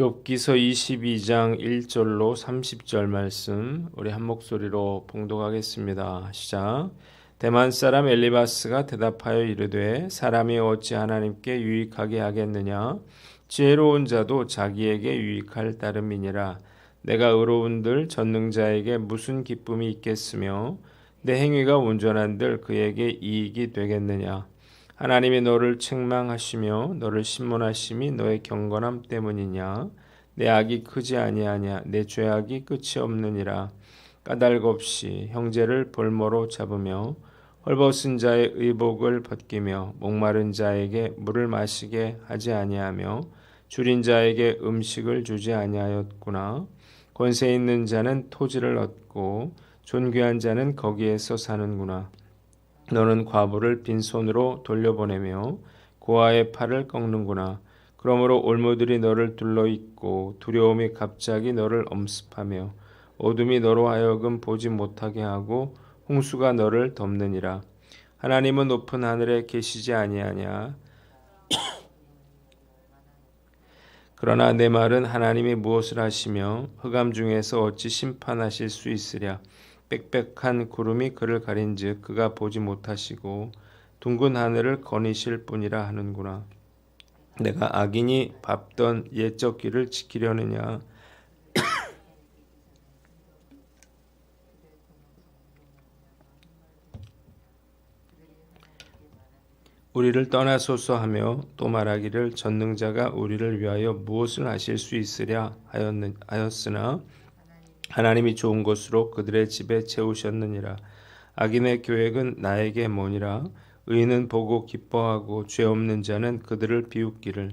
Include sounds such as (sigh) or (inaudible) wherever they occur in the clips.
욥기서 22장 1절로 30절 말씀 우리 한 목소리로 봉독하겠습니다. 시작. 대만 사람 엘리바스가 대답하여 이르되 사람이 어찌 하나님께 유익하게 하겠느냐 지혜로운 자도 자기에게 유익할 따름이니라 내가 의로운들 전능자에게 무슨 기쁨이 있겠으며 내 행위가 온전한들 그에게 이익이 되겠느냐 하나님이 너를 책망하시며 너를 신문하심이 너의 경건함 때문이냐? 내 악이 크지 아니하냐? 내 죄악이 끝이 없느니라. 까닭 없이 형제를 볼모로 잡으며 헐벗은 자의 의복을 벗기며 목마른 자에게 물을 마시게 하지 아니하며 줄인 자에게 음식을 주지 아니하였구나. 권세 있는 자는 토지를 얻고 존귀한 자는 거기에서 사는구나 너는 과부를 빈손으로 돌려보내며 고아의 팔을 꺾는구나. 그러므로 올무들이 너를 둘러 있고 두려움이 갑자기 너를 엄습하며 어둠이 너로 하여금 보지 못하게 하고 홍수가 너를 덮느니라. 하나님은 높은 하늘에 계시지 아니하냐. (coughs) 그러나 내 말은 하나님이 무엇을 하시며 흑암 중에서 어찌 심판하실 수 있으랴. 빽빽한 구름이 그를 가린즉 그가 보지 못하시고 둥근 하늘을 거니실 뿐이라 하는구나. 내가 악인이 밟던 옛적 길을 지키려느냐? (coughs) 우리를 떠나소서 하며 또 말하기를 전능자가 우리를 위하여 무엇을 하실 수 있으랴 하였으나 하나님이 좋은 것으로 그들의 집에 채우셨느니라. 악인의 계획은 나에게 뭐니라. 의인은 보고 기뻐하고 죄 없는 자는 그들을 비웃기를.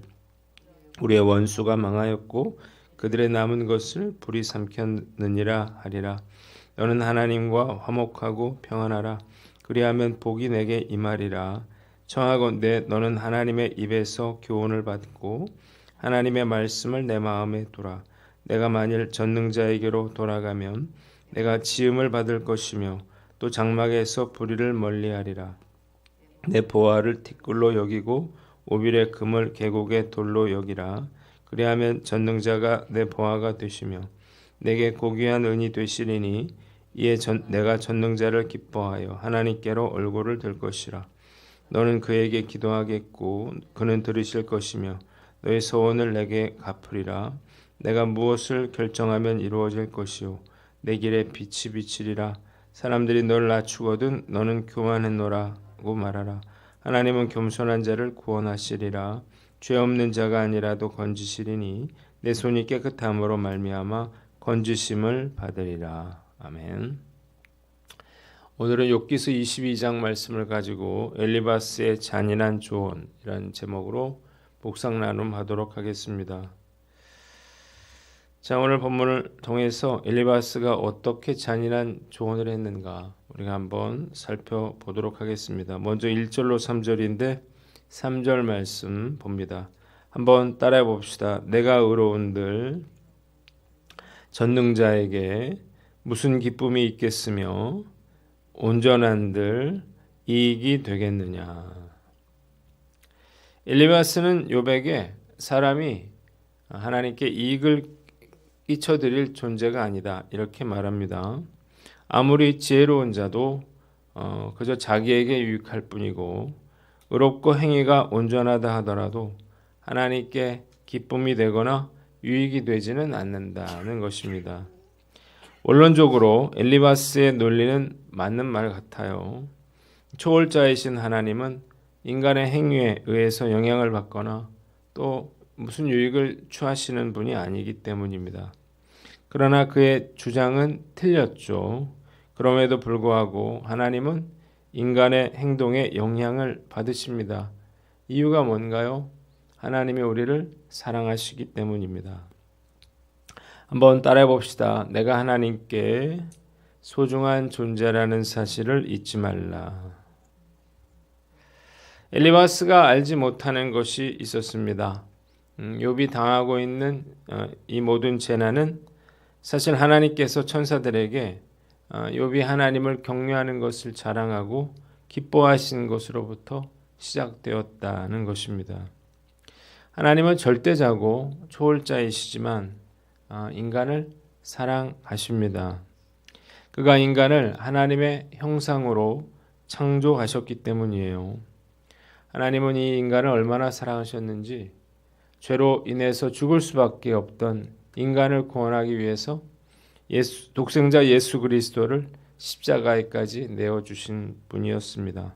우리의 원수가 망하였고 그들의 남은 것을 불이 삼켰느니라 하리라. 너는 하나님과 화목하고 평안하라. 그리하면 복이 내게 임하리라. 청하건대 너는 하나님의 입에서 교훈을 받고 하나님의 말씀을 내 마음에 두라. 내가 만일 전능자에게로 돌아가면 내가 지음을 받을 것이며 또 장막에서 불의를 멀리하리라. 내 보화를 티끌로 여기고 오빌의 금을 계곡의 돌로 여기라. 그리하면 전능자가 내 보화가 되시며 내게 고귀한 은이 되시리니 이에 전, 내가 전능자를 기뻐하여 하나님께로 얼굴을 들 것이라. 너는 그에게 기도하겠고 그는 들으실 것이며 너의 소원을 내게 갚으리라. 내가 무엇을 결정하면 이루어질 것이요 내 길에 빛이 비치리라. 사람들이 너를 낮추거든 너는 교만했노라고 말하라. 하나님은 겸손한 자를 구원하시리라. 죄 없는 자가 아니라도 건지시리니 내 손이 깨끗함으로 말미암아 건지심을 받으리라. 아멘. 오늘은 욥기서 22장 말씀을 가지고 엘리바스의 잔인한 조언이라는 제목으로 복상 나눔하도록 하겠습니다. 자 오늘 본문을 통해서 엘리바스가 어떻게 잔인한 조언을 했는가 우리가 한번 살펴보도록 하겠습니다. 먼저 1절로 3절인데 3절 말씀 봅니다. 한번 따라해 봅시다. 내가 의로운들 전능자에게 무슨 기쁨이 있겠으며 온전한들 이익이 되겠느냐. 엘리바스는 요백에 사람이 하나님께 이익을 끼쳐드릴 존재가 아니다. 이렇게 말합니다. 아무리 지혜로운 자도 어, 그저 자기에게 유익할 뿐이고 의롭고 행위가 온전하다 하더라도 하나님께 기쁨이 되거나 유익이 되지는 않는다는 것입니다. 원론적으로 엘리바스의 논리는 맞는 말 같아요. 초월자이신 하나님은 인간의 행위에 의해서 영향을 받거나 또 무슨 유익을 취하시는 분이 아니기 때문입니다. 그러나 그의 주장은 틀렸죠. 그럼에도 불구하고 하나님은 인간의 행동에 영향을 받으십니다. 이유가 뭔가요? 하나님이 우리를 사랑하시기 때문입니다. 한번 따라해 봅시다. 내가 하나님께 소중한 존재라는 사실을 잊지 말라. 엘리바스가 알지 못하는 것이 있었습니다. 음, 욥이 당하고 있는 어, 이 모든 재난은 사실 하나님께서 천사들에게 어, 욥이 하나님을 경외하는 것을 자랑하고 기뻐하신 것으로부터 시작되었다는 것입니다. 하나님은 절대자고 초월자이시지만 아, 인간을 사랑하십니다. 그가 인간을 하나님의 형상으로 창조하셨기 때문이에요. 하나님은 이 인간을 얼마나 사랑하셨는지 죄로 인해서 죽을 수밖에 없던 인간을 구원하기 위해서 예수, 독생자 예수 그리스도를 십자가에까지 내어 주신 분이었습니다.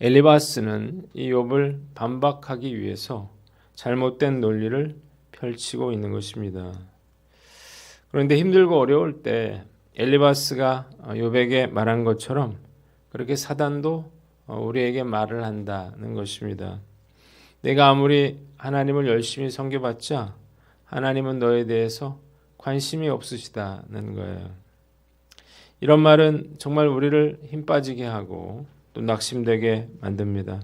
엘리바스는 이 욥을 반박하기 위해서 잘못된 논리를 펼치고 있는 것입니다. 그런데 힘들고 어려울 때 엘리바스가 욥에게 말한 것처럼 그렇게 사단도 우리에게 말을 한다는 것입니다. 내가 아무리 하나님을 열심히 섬겨봤자 하나님은 너에 대해서 관심이 없으시다는 거예요. 이런 말은 정말 우리를 힘 빠지게 하고 또 낙심되게 만듭니다.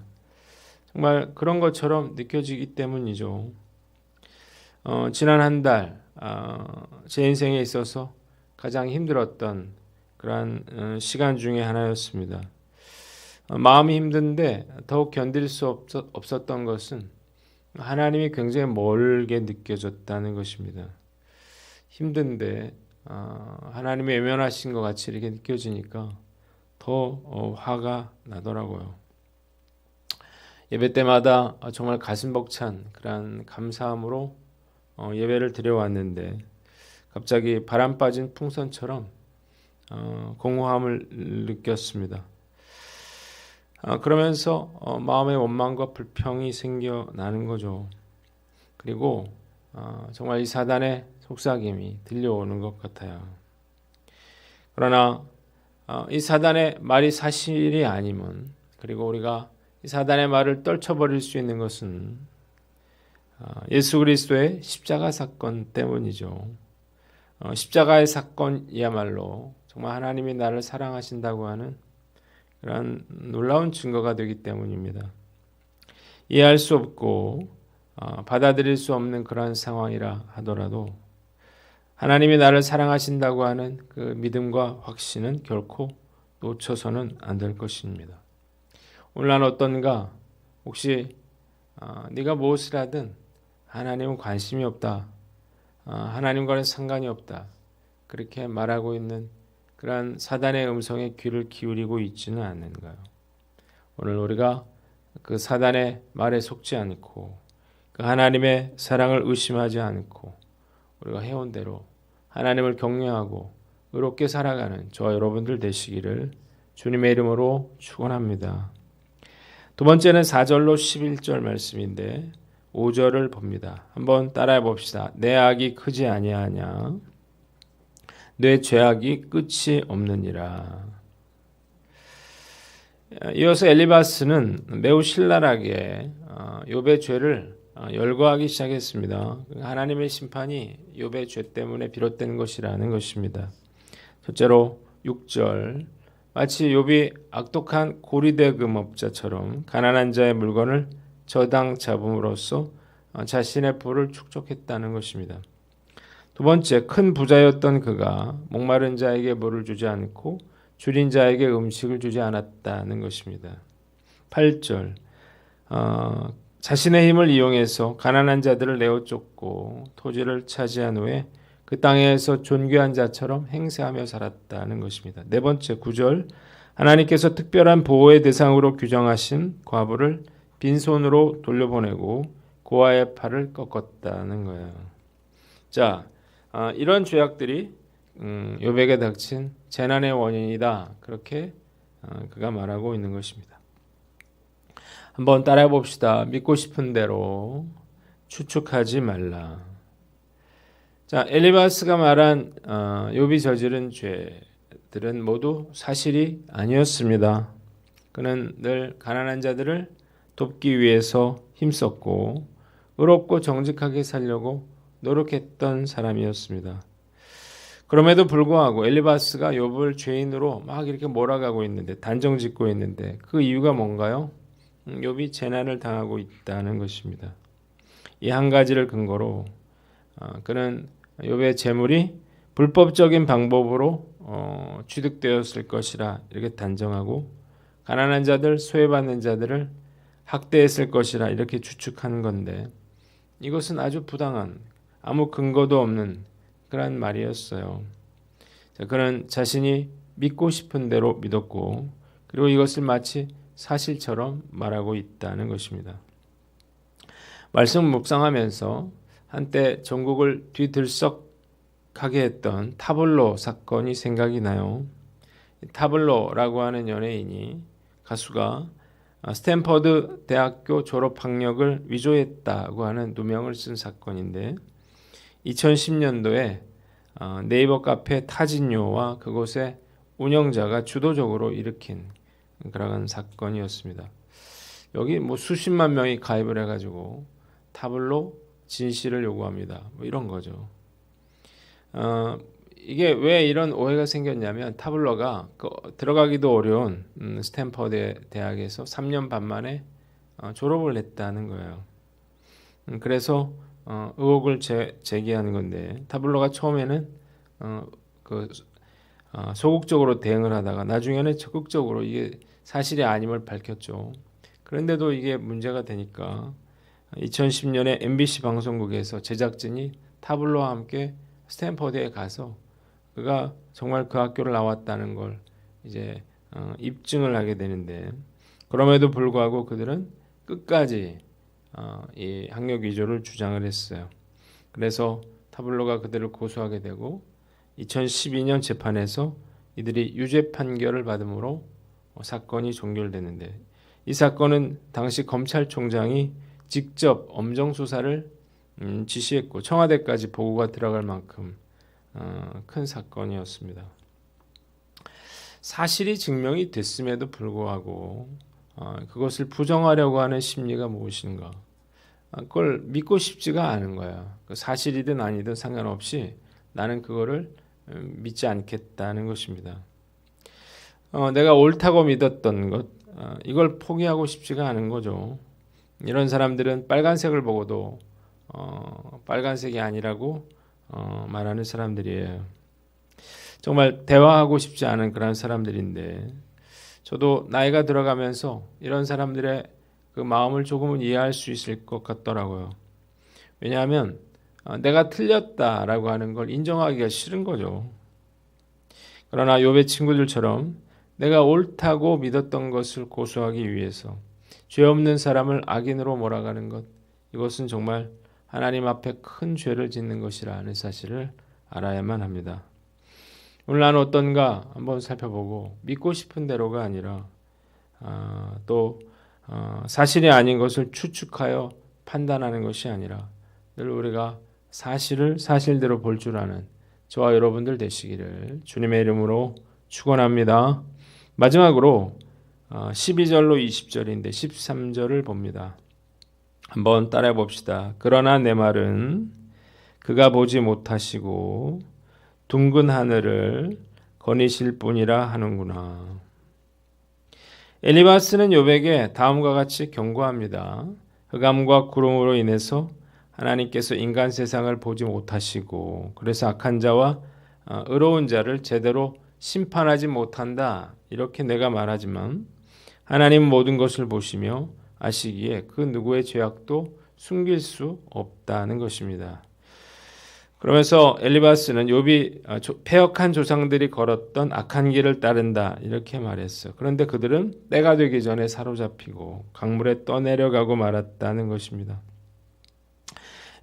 정말 그런 것처럼 느껴지기 때문이죠. 어, 지난 한 달, 어, 제 인생에 있어서 가장 힘들었던 그러한 어, 시간 중에 하나였습니다. 어, 마음이 힘든데 더욱 견딜 수 없었, 없었 던 것은 하나님이 굉장히 멀게 느껴졌다는 것입니다. 힘든데 어, 하나님이 외면하신 것 같이 이렇게 느껴지니까 더 어, 화가 나더라고요. 예배 때마다 정말 가슴 벅찬 그런 감사함으로 어, 예배를 드려왔는데 갑자기 바람 빠진 풍선처럼 어, 공허함을 느꼈습니다. 어, 그러면서 어, 마음의 원망과 불평이 생겨나는 거죠. 그리고 어, 정말 이 사단의 속삭임이 들려오는 것 같아요. 그러나 어, 이 사단의 말이 사실이 아니면 그리고 우리가 이 사단의 말을 떨쳐버릴 수 있는 것은 어, 예수 그리스도의 십자가 사건 때문이죠. 어, 십자가의 사건이야말로 정말 하나님이 나를 사랑하신다고 하는 그런 놀라운 증거가 되기 때문입니다. 이해할 수 없고 받아들일 수 없는 그런 상황이라 하더라도 하나님이 나를 사랑하신다고 하는 그 믿음과 확신은 결코 놓쳐서는 안 될 것입니다. 오늘 난 어떤가? 혹시 어, 네가 무엇을 하든 하나님은 관심이 없다. 어, 하나님과는 상관이 없다. 그렇게 말하고 있는 그러한 사단의 음성에 귀를 기울이고 있지는 않는가요? 오늘 우리가 그 사단의 말에 속지 않고 그 하나님의 사랑을 의심하지 않고 우리가 해온 대로 하나님을 경외하고 의롭게 살아가는 저 여러분들 되시기를 주님의 이름으로 축원합니다. 두 번째는 4절로 11절 말씀인데 5절을 봅니다. 한번 따라해 봅시다. 내 악이 크지 아니하냐 내 죄악이 끝이 없느니라. 이어서 엘리바스는 매우 신랄하게 어, 욥의 죄를 어, 열거하기 시작했습니다. 하나님의 심판이 욥의 죄 때문에 비롯된 것이라는 것입니다. 첫째로 6절 마치 욥이 악독한 고리대금업자처럼 가난한 자의 물건을 저당 잡음으로써 어, 자신의 부를 축적했다는 것입니다. 두 번째 큰 부자였던 그가 목마른 자에게 물을 주지 않고 줄인 자에게 음식을 주지 않았다는 것입니다. 8절 어, 자신의 힘을 이용해서 가난한 자들을 내어 쫓고 토지를 차지한 후에 그 땅에서 존귀한 자처럼 행세하며 살았다는 것입니다. 네 번째 구절 하나님께서 특별한 보호의 대상으로 규정하신 과부를 빈손으로 돌려보내고 고아의 팔을 꺾었다는 거예요. 자, 아, 이런 죄악들이 음, 요백에 닥친 재난의 원인이다. 그렇게 아, 그가 말하고 있는 것입니다. 한번 따라해 봅시다. 믿고 싶은 대로 추측하지 말라. 자, 엘리바스가 말한 어, 욥이 저지른 죄들은 모두 사실이 아니었습니다. 그는 늘 가난한 자들을 돕기 위해서 힘썼고 의롭고 정직하게 살려고 노력했던 사람이었습니다. 그럼에도 불구하고 엘리바스가 욥을 죄인으로 막 이렇게 몰아가고 있는데 단정짓고 있는데 그 이유가 뭔가요? 욥이 재난을 당하고 있다는 것입니다. 이 한 가지를 근거로 어, 그는 욥의 재물이 불법적인 방법으로 어, 취득되었을 것이라 이렇게 단정하고 가난한 자들, 소외받는 자들을 학대했을 것이라 이렇게 추측하는 건데 이것은 아주 부당한 아무 근거도 없는 그런 말이었어요. 자, 그는 자신이 믿고 싶은 대로 믿었고 그리고 이것을 마치 사실처럼 말하고 있다는 것입니다. 말씀 묵상하면서 한때 전국을 뒤들썩하게 했던 타블로 사건이 생각이 나요. 타블로라고 하는 연예인이 가수가 스탠퍼드 대학교 졸업 학력을 위조했다고 하는 누명을 쓴 사건인데 2010년도에 어, 네이버 카페 타진요와 그곳의 운영자가 주도적으로 일으킨 그러한 사건이었습니다. 여기 뭐 수십만 명이 가입을 해가지고 타블로 진실을 요구합니다. 뭐 이런 거죠. 어, 이게 왜 이런 오해가 생겼냐면 타블로가 그 들어가기도 어려운 음, 스탠퍼드 대학에서 3년 반 만에 어, 졸업을 했다는 거예요. 음, 그래서 어, 의혹을 제, 제기하는 건데 타블로가 처음에는 어, 그 어, 소극적으로 대응을 하다가 나중에는 적극적으로 이게 사실이 아님을 밝혔죠. 그런데도 이게 문제가 되니까 2010년에 MBC 방송국에서 제작진이 타블로와 함께 스탠퍼드에 가서 그가 정말 그 학교를 나왔다는 걸 이제 어, 입증을 하게 되는데 그럼에도 불구하고 그들은 끝까지 어, 이 학력 위조를 주장을 했어요. 그래서 타블로가 그들을 고소하게 되고 2012년 재판에서 이들이 유죄 판결을 받음으로 어, 사건이 종결되는데 이 사건은 당시 검찰총장이 직접 엄정 수사를 음, 지시했고 청와대까지 보고가 들어갈 만큼 어, 큰 사건이었습니다. 사실이 증명이 됐음에도 불구하고 어, 그것을 부정하려고 하는 심리가 무엇인가? 아, 그걸 믿고 싶지가 않은 거야. 그 사실이든 아니든 상관없이 나는 그거를 음, 믿지 않겠다는 것입니다. 어, 내가 옳다고 믿었던 것, 어, 이걸 포기하고 싶지가 않은 거죠. 이런 사람들은 빨간색을 보고도 어, 빨간색이 아니라고 어, 말하는 사람들이에요. 정말 대화하고 싶지 않은 그런 사람들인데 저도 나이가 들어가면서 이런 사람들의 그 마음을 조금은 이해할 수 있을 것 같더라고요. 왜냐하면 어, 내가 틀렸다라고 하는 걸 인정하기가 싫은 거죠. 그러나 요배 친구들처럼 내가 옳다고 믿었던 것을 고수하기 위해서 죄 없는 사람을 악인으로 몰아가는 것 이것은 정말 하나님 앞에 큰 죄를 짓는 것이라는 사실을 알아야만 합니다. 오늘 나는 어떤가 한번 살펴보고 믿고 싶은 대로가 아니라 아, 또 어, 사실이 아닌 것을 추측하여 판단하는 것이 아니라 늘 우리가 사실을 사실대로 볼 줄 아는 저와 여러분들 되시기를 주님의 이름으로 축원합니다. 마지막으로 12절로 어, 20절인데 13절을 봅니다. 한번 따라해 봅시다. 그러나 내 말은 그가 보지 못하시고 둥근 하늘을 거니실 뿐이라 하는구나. 엘리바스는 요백에 다음과 같이 경고합니다. 흑암과 구름으로 인해서 하나님께서 인간 세상을 보지 못하시고 그래서 악한 자와 어, 의로운 자를 제대로 심판하지 못한다. 이렇게 내가 말하지만 하나님 모든 것을 보시며 아시기에 그 누구의 죄악도 숨길 수 없다는 것입니다. 그러면서 엘리바스는 욥이 아, 폐역한 조상들이 걸었던 악한 길을 따른다 이렇게 말했어요. 그런데 그들은 때가 되기 전에 사로잡히고 강물에 떠내려가고 말았다는 것입니다.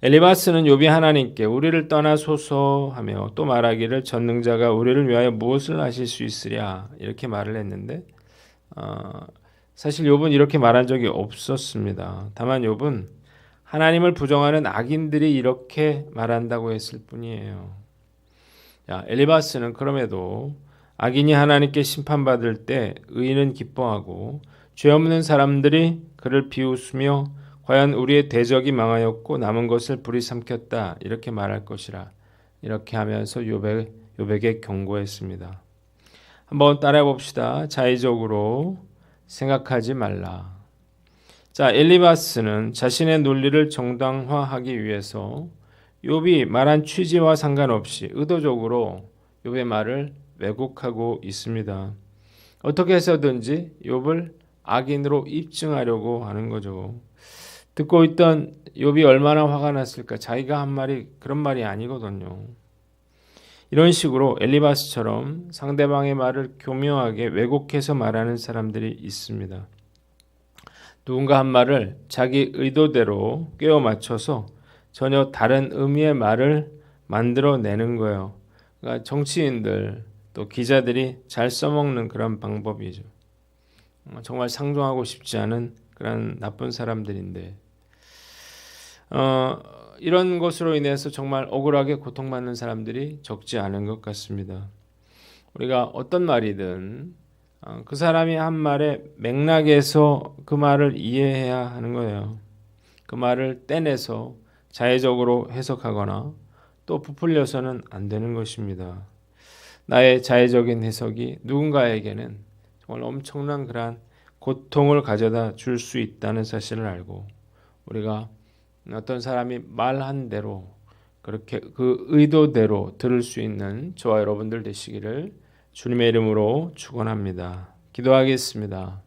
엘리바스는 욥이 하나님께 우리를 떠나소서 하며 또 말하기를 전능자가 우리를 위하여 무엇을 하실 수 있으랴 이렇게 말을 했는데 어, 사실 욥은 이렇게 말한 적이 없었습니다. 다만 욥은 하나님을 부정하는 악인들이 이렇게 말한다고 했을 뿐이에요. 야, 엘리바스는 그럼에도 악인이 하나님께 심판받을 때 의인은 기뻐하고 죄 없는 사람들이 그를 비웃으며 과연 우리의 대적이 망하였고 남은 것을 불이 삼켰다 이렇게 말할 것이라 이렇게 하면서 요백, 요백에 경고했습니다. 한번 따라해 봅시다. 자의적으로 생각하지 말라. 자, 엘리바스는 자신의 논리를 정당화하기 위해서 욥이 말한 취지와 상관없이 의도적으로 욥의 말을 왜곡하고 있습니다. 어떻게 해서든지 욥을 악인으로 입증하려고 하는 거죠. 듣고 있던 욥이 얼마나 화가 났을까? 자기가 한 말이 그런 말이 아니거든요. 이런 식으로 엘리바스처럼 상대방의 말을 교묘하게 왜곡해서 말하는 사람들이 있습니다. 누군가 한 말을 자기 의도대로 꿰어 맞춰서 전혀 다른 의미의 말을 만들어내는 거예요. 그러니까 정치인들 또 기자들이 잘 써먹는 그런 방법이죠. 어, 정말 상종하고 싶지 않은 그런 나쁜 사람들인데 어, 이런 것으로 인해서 정말 억울하게 고통받는 사람들이 적지 않은 것 같습니다. 우리가 어떤 말이든 어, 그 사람이 한 말의 맥락에서 그 말을 이해해야 하는 거예요. 그 말을 떼내서 자의적으로 해석하거나 또 부풀려서는 안 되는 것입니다. 나의 자의적인 해석이 누군가에게는 정말 엄청난 그러한 고통을 가져다 줄 수 있다는 사실을 알고 우리가 어떤 사람이 말한 대로 그렇게 그 의도대로 들을 수 있는 저와 여러분들 되시기를 주님의 이름으로 축원합니다. 기도하겠습니다.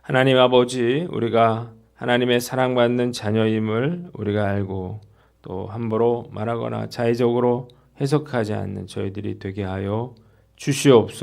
하나님 아버지 우리가 하나님의 사랑받는 자녀임을 우리가 알고 또 함부로 말하거나 자의적으로 해석하지 않는 저희들이 되게 하여 주시옵소서.